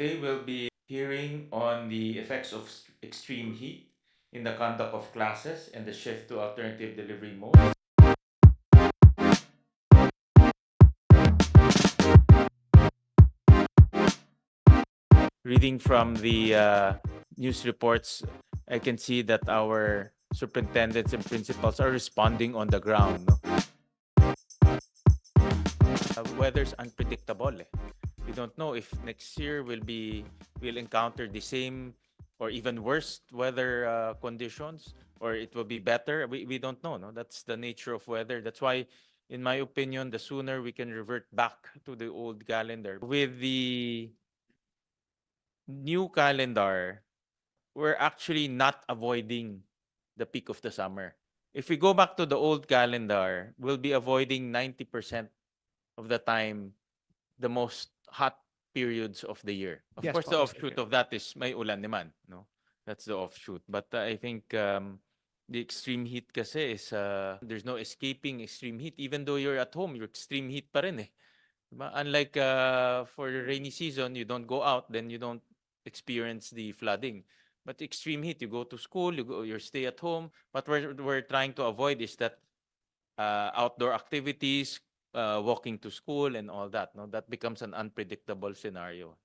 Today we'll be hearing on the effects of extreme heat in the conduct of classes and the shift to alternative delivery modes. Reading from the uh, news reports, I can see that our superintendents and principals are responding on the ground. No? Uh, weather's unpredictable. Eh. We don't know if next year will be we'll encounter the same or even worse weather uh, conditions, or it will be better. We we don't know. No, that's the nature of weather. That's why, in my opinion, the sooner we can revert back to the old calendar with the new calendar, we're actually not avoiding the peak of the summer. If we go back to the old calendar, we'll be avoiding 90% of the time the most hot periods of the year. Of Yes course, the offshoot of that is may ulan naman, no? That's the offshoot. But uh, I think um, the extreme heat kasi is uh, there's no escaping extreme heat. Even though you're at home, you're extreme heat pa rin eh. Diba? Unlike uh, for the rainy season, you don't go out, then you don't experience the flooding. But extreme heat, you go to school, you go, you stay at home. What we're we're trying to avoid is that uh, outdoor activities, uh, walking to school, and all that. No, that becomes an unpredictable scenario.